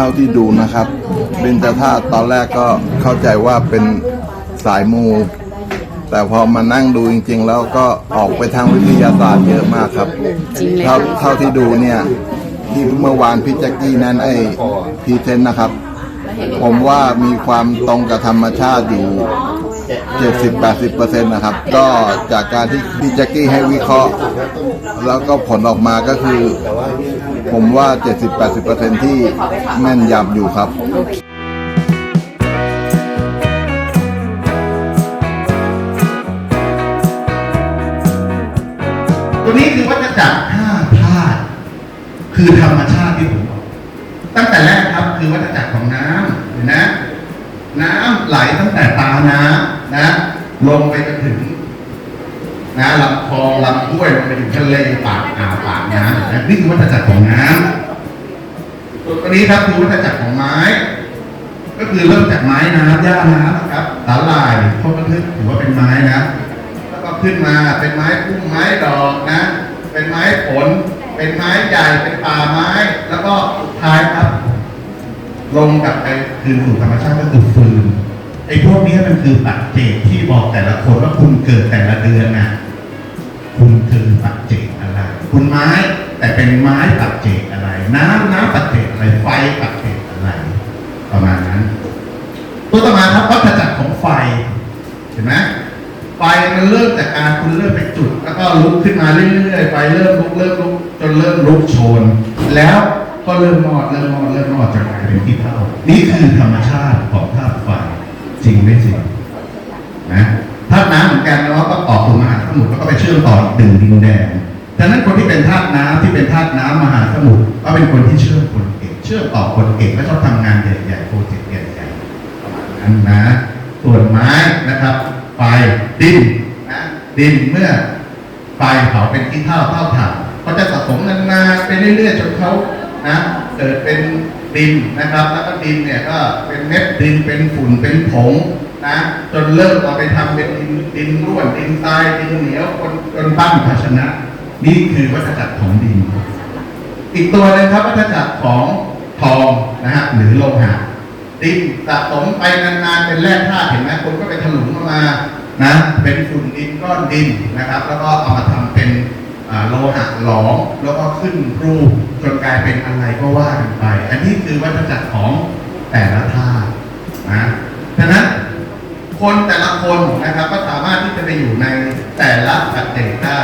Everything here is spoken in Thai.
ท่าที่ดูนะครับเบญจธาตุตอนแรกก็เข้าใจว่าเป็นสายมู แต่พอมานั่งดูจริง ๆ แล้วก็ออกไปทางวิทยาศาสตร์เยอะมากครับจริงเลยเท่าเท่าที่ดูเนี่ย ที่เมื่อวานพี่แจ็คกี้นั้นไอ้พรีเซนต์นะครับ ผมว่ามีความตรงกับธรรมชาติอยู่70-80%นะครับ ก็จากการที่พี่แจ็คกี้ให้วิเคราะห์ แล้วก็ผลออกมาก็คือ ผมว่า 70-80%ที่แม่นยำอยู่ครับตัวนี้คือวัฏจักรห้าธาตุคือธรรมชาติที่ผมบอกตั้งแต่แรกครับคือวัฏจักรของน้ำเห็นนะ น้ำไหลตั้งแต่ตาน้ำนะลงไปจนถึง นะลำคลองลำห้วยลงไปถึงทะเลปากอ่าวปากน้ำนะนี่คือวัฏจักรของน้ำตัวนี้ครับคือวัฏจักรของไม้ ก็คือเริ่มจากไม้น้ำหญ้าน้ำนะครับสาหร่ายพวกก็ถือว่าเป็นไม้นะ แล้วก็ขึ้นมาเป็นไม้พุ่มไม้ดอกนะ เป็นไม้ผล เป็นไม้ใหญ่เป็นป่าไม้ แล้วก็ท้ายครับ ลงกลับไปคืนสู่ธรรมชาติก็คือฟืน ไอ้พวกนี้มันคือปัจเจกที่บอกแต่ละคนว่าคุณเกิดแต่ละเดือนนะคุณคือปัจเจกอะไร คุณไม้แต่เป็นไม้ปัจเจกอะไร น้ำน้ำปัจเจกอะไรไฟปัจเจกอะไร ประมาณนั้น ตัวต่อมาครับวัฏจักรของไฟเห็นไหมไฟมันเริ่มจากการคุณเริ่มไปจุด แล้วก็ลุกขึ้นมาเรื่อยๆไฟเริ่มลุกเริ่มลุกจนเริ่มลุกโชน แล้วก็เริ่มมอดเริ่มมอดเริ่มมอดจนกลายเป็นที่เท่านี่คือธรรมชาติของธาตุ ริงไม่จริงนะธาตุน้ำเหมือนกันเนาะก็ออกสู่มหาสมุทรแล้วก็ไปเชื่อมต่ออีกหนึ่งดินแดนดังนั้นคนที่เป็นธาตุน้ำที่เป็นธาตุน้ำมหาสมุทรก็เป็นคนที่เชื่อมคนเก่งเชื่อมต่อคนเก่งและชอบทำงานใหญ่ๆโปรเจกต์ใหญ่ๆประมาณนั้นนะส่วนไม้นะครับไฟดินนะดินเมื่อไฟเผาเป็นที่เท่าเท่าถ่านเขาจะสะสมนานๆไปเรื่อยๆจนเขานะเกิดเป็น ดินนะครับ แล้วก็ดินเนี่ยก็เป็นเม็ดดินเป็นฝุ่นเป็นผงนะจนเริ่มเอาไปทำเป็นดินดินร่วนดินทรายดินเหนียวจนจนปั้นภาชนะ นี่คือวัฏจักรของดิน อีกตัวหนึงครับวัฏจักรของทองนะฮะหรือโลหะดินสะสมไปนานๆเป็นแร่ธาตุเห็นไหมคนก็ไปถลุงเข้ามานะเป็นฝุ่นดินก้อนดินนะครับ แล้วก็เอามาทำเป็น โลหะหลอมแล้วก็ขึ้นรูปจนกลายเป็นอะไรก็ว่ากันไป อันนี้คือวัฏจักรของแต่ละธาตุนะฉะนั้นคนแต่ละคนนะครับก็สามารถที่จะไปอยู่ในแต่ละปัจเจกได้